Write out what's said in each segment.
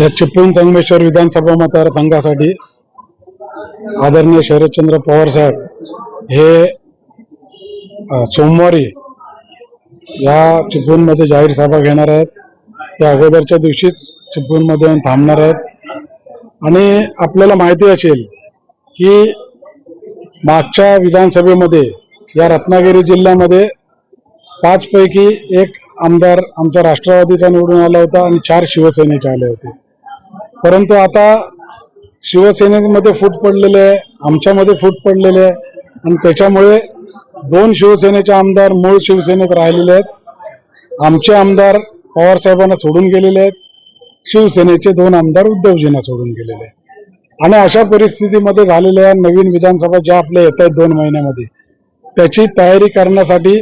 या चिपळूण संगमेश्वर विधानसभा मतदारसंघासाठी आदरणीय शरदचंद्र पवार साहेब हे सोमवारी या चिपळूणमध्ये जाहीर सभा घेणार आहेत. ते अगोदरच्या दिवशीच चिपळूणमध्ये येऊन थांबणार आहेत. आणि आपल्याला माहिती असेल की मागच्या विधानसभेमध्ये या रत्नागिरी जिल्ह्यामध्ये पाचपैकी एक आमदार आमचा राष्ट्रवादीचा निवडून आला होता आणि चार शिवसेनेचे आले होते. परंतु आता शिवसेनेमध्ये फूट पडलेले आहे आमच्यामध्ये फूट पडलेले आहे. आणि त्याच्यामुळे दोन शिवसेनेचे आमदार मूळ शिवसेनेत राहिलेले आहेत. आमचे आमदार पवार साहेबांना सोडून गेलेले आहेत. शिवसेनेचे दोन आमदार उद्धवजींना सोडून गेलेले आहेत. आणि अशा परिस्थितीमध्ये झालेल्या नवीन विधानसभा ज्या आपल्या येत आहेत दोन महिन्यामध्ये त्याची तयारी करण्यासाठी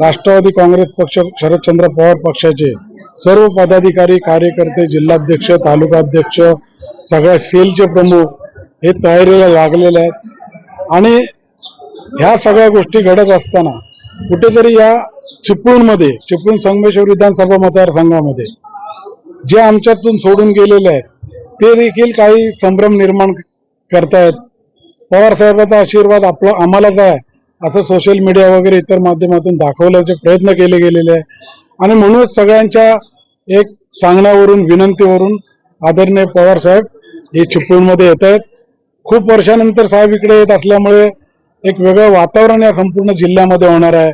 राष्ट्रवादी काँग्रेस पक्ष शरदचंद्र पवार पक्षाचे सर्व पदाधिकारी कार्यकर्ते जिल्हाध्यक्ष तालुकाध्यक्ष सगळ्या सेलचे प्रमुख हे तयारीला लागलेले आहेत. आणि ह्या सगळ्या गोष्टी घडत असताना कुठेतरी या चिपळूणमध्ये चिपळूण संगमेश्वर विधानसभा मतदारसंघामध्ये जे आमच्यातून सोडून गेलेले आहेत ते देखील काही संभ्रम निर्माण करतायत. पवारसाहेबांचा आशीर्वाद आपला आम्हालाच आहे असं सोशल मीडिया वगैरे इतर माध्यमातून दाखवण्याचे प्रयत्न केले गेलेले आहे आणि म्हणूनच सगळ्यांच्या एक सांगण्यावरून विनंतीवरून आदरणीय पवार साहेब हे चिपळूणमध्ये येत आहेत. खूप वर्षानंतर साहेब इकडे येत असल्यामुळे एक वेगळं वातावरण या संपूर्ण जिल्ह्यामध्ये होणार आहे.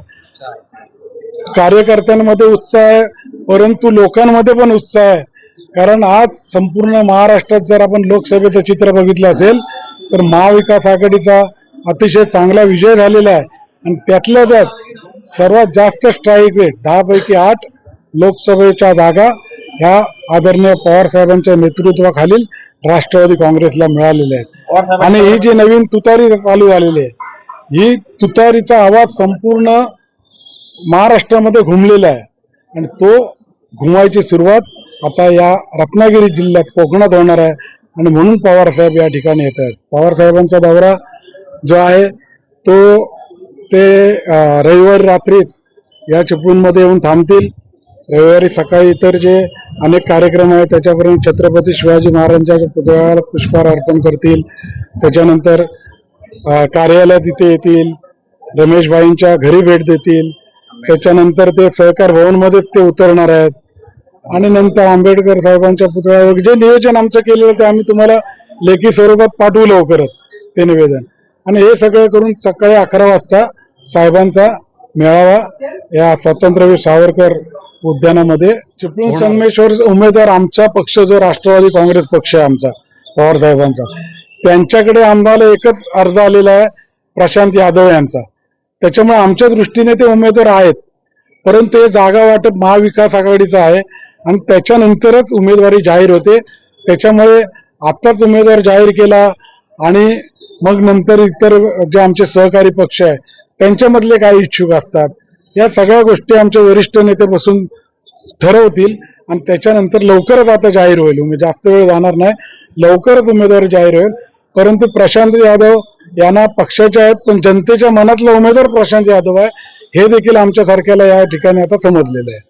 कार्यकर्त्यांमध्ये उत्साह आहे परंतु लोकांमध्ये पण उत्साह आहे. कारण आज संपूर्ण महाराष्ट्रात जर आपण लोकसभेचं चित्र बघितलं असेल तर महाविकास आघाडीचा अतिशय चांगला विजय झालेला आहे. आणि त्यातल्या त्यात सर्वात जास्त स्ट्राईक रेट दहा पैकी आठ लोकसभेच्या जागा ह्या आदरणीय पवार साहेबांच्या नेतृत्वाखालील राष्ट्रवादी काँग्रेसला मिळालेल्या आहेत. आणि ही जी नवीन तुतारी चालू झालेली आहे ही तुतारीचा आवाज संपूर्ण महाराष्ट्रामध्ये घुमलेला आहे. आणि तो घुमायची सुरुवात आता या रत्नागिरी जिल्ह्यात कोकणात होणार आहे. आणि म्हणून पवार साहेब या ठिकाणी येत आहेत. पवार साहेबांचा दौरा जो आहे तो ते रविवारी रात्रीच या चिपळूणमध्ये येऊन थांबतील. रविवारी सकाळी इतर जे अनेक कार्यक्रम आहेत त्याच्यापर्यंत छत्रपती शिवाजी महाराजांच्या पुतळ्याला पुष्पहार अर्पण करतील. त्याच्यानंतर कार्यालयात इथे येतील. रमेशभाईंच्या घरी भेट देतील. त्याच्यानंतर ते सहकार भवनमध्येच ते उतरणार आहेत. आणि नंतर आंबेडकर साहेबांच्या पुतळ्यावर जे नियोजन आमचं केलेलं ते आम्ही तुम्हाला लेखी स्वरूपात पाठवू लवकरच ते निवेदन. आणि हे सगळं करून सकाळी अकरा वाजता साहेबांचा मेळावा या स्वातंत्र्यवीर सावरकर उद्यानामध्ये. चिपळूण संगमेश्वर उमेदवार आमचा पक्ष जो राष्ट्रवादी काँग्रेस पक्ष आहे आमचा पवार साहेबांचा. त्यांच्याकडे आम्हाला एकच अर्ज आलेला आहे प्रशांत यादव यांचा. त्याच्यामुळे आमच्या दृष्टीने ते उमेदवार आहेत परंतु हे जागा वाटप महाविकास आघाडीचं आहे आणि त्याच्यानंतरच उमेदवारी जाहीर होते. त्याच्यामुळे आत्ताच उमेदवार जाहीर केला आणि मग नंतर इतर जे आमचे सहकारी पक्ष आहे त्यांच्यामधले काही इच्छुक असतात? या सगळ्या गोष्टी आमचे वरिष्ठ नेते बसून ठरवतील आणि त्याच्यानंतर लवकरच आता जाहीर होईल. म्हणजे जास्त वेळ जाणार नाही. लवकरच उमेदवार जाहीर होईल. परंतु प्रशांत यादव यांना पक्षाचे आहेत पण जनतेच्या मनातला उमेदवार प्रशांत यादव आहे. हे देखील आमच्यासारख्याला या ठिकाणी आता समजलेलं आहे.